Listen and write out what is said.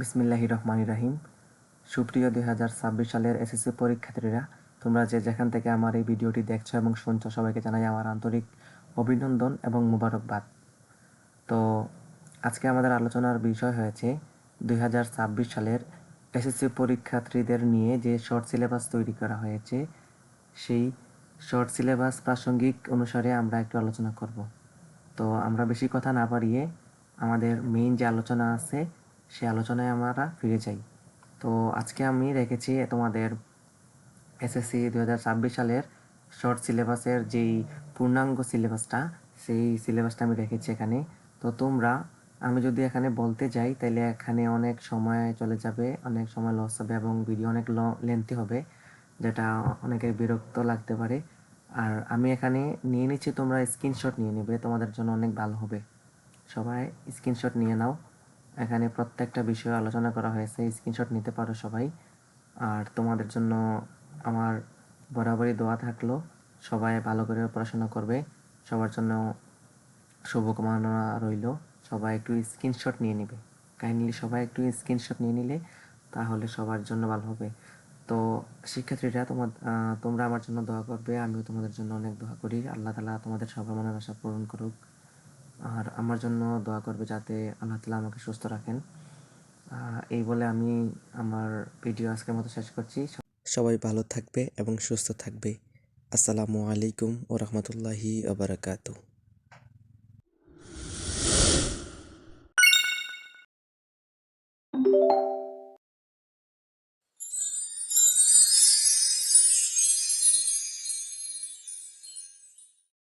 বিসমিল্লাহির রহমান রাহিম। সুপ্রিয় দুই হাজার ছাব্বিশ সালের এসএসসি পরীক্ষার্থীরা, তোমরা যে যেখান থেকে আমার এই ভিডিওটি দেখছ এবং শুনছো, সবাইকে জানাই আমার আন্তরিক অভিনন্দন এবং মুবারকবাদ। তো আজকে আমাদের আলোচনার বিষয় হয়েছে দুই হাজার ছাব্বিশ সালের এসএসসি পরীক্ষার্থীদের নিয়ে যে শর্ট সিলেবাস তৈরি করা হয়েছে, সেই শর্ট সিলেবাস প্রাসঙ্গিক অনুসারে আমরা একটু আলোচনা করব। তো আমরা বেশি কথা না বাড়িয়ে আমাদের মেইন যে আলোচনা আছে সেই আলোচনায় আমরা ফিরে যাই। তো আজকে আমি রেখেছি তোমাদের এসএসসি দু হাজার ছাব্বিশ সালের শর্ট সিলেবাসের যেই পূর্ণাঙ্গ সিলেবাসটা সেই সিলেবাসটা আমি রেখেছি এখানে। তো তোমরা, আমি যদি এখানে বলতে যাই তাহলে এখানে অনেক সময় চলে যাবে, অনেক সময় লস হবে এবং ভিডিও অনেক লেন্থি হবে, যেটা অনেকের বিরক্ত লাগতে পারে। আর আমি এখানে নিয়ে নিচ্ছি, তোমরা স্ক্রিনশট নিয়ে নেবে, তোমাদের জন্য অনেক ভালো হবে। সবাই স্ক্রিনশট নিয়ে নাও। এখানে প্রত্যেকটা বিষয়ে আলোচনা করা হয়েছে স্ক্রিনশট নিতে পারো সবাই। আর তোমাদের জন্য আমার বরাবরই দোয়া থাকল, সবাই ভালো করে পড়াশোনা করবে, সবার জন্য শুভকামনা রইল। সবাই একটু স্ক্রিনশট নিয়ে নেবে। কাইন্ডলি সবাই একটু স্ক্রিনশট নিয়ে নিলে তাহলে সবার জন্য ভালো হবে। তো শিক্ষার্থীরা তোমার তোমরা আমার জন্য দোয়া করবে, আমিও তোমাদের জন্য অনেক দোয়া করি। আল্লাহ তালা তোমাদের সবার মনের আশা পূরণ করুক। আর আমার জন্য দোয়া করবে যাতে আল্লাহ তালা আমাকে সুস্থ রাখেন। এই বলে আমি আমার ভিডিও আজকের মতো শেষ করছি। সবাই ভালো থাকবে এবং সুস্থ থাকবে। আসসালামু আলাইকুম ও রহমতুল্লাহি আবরাকাতু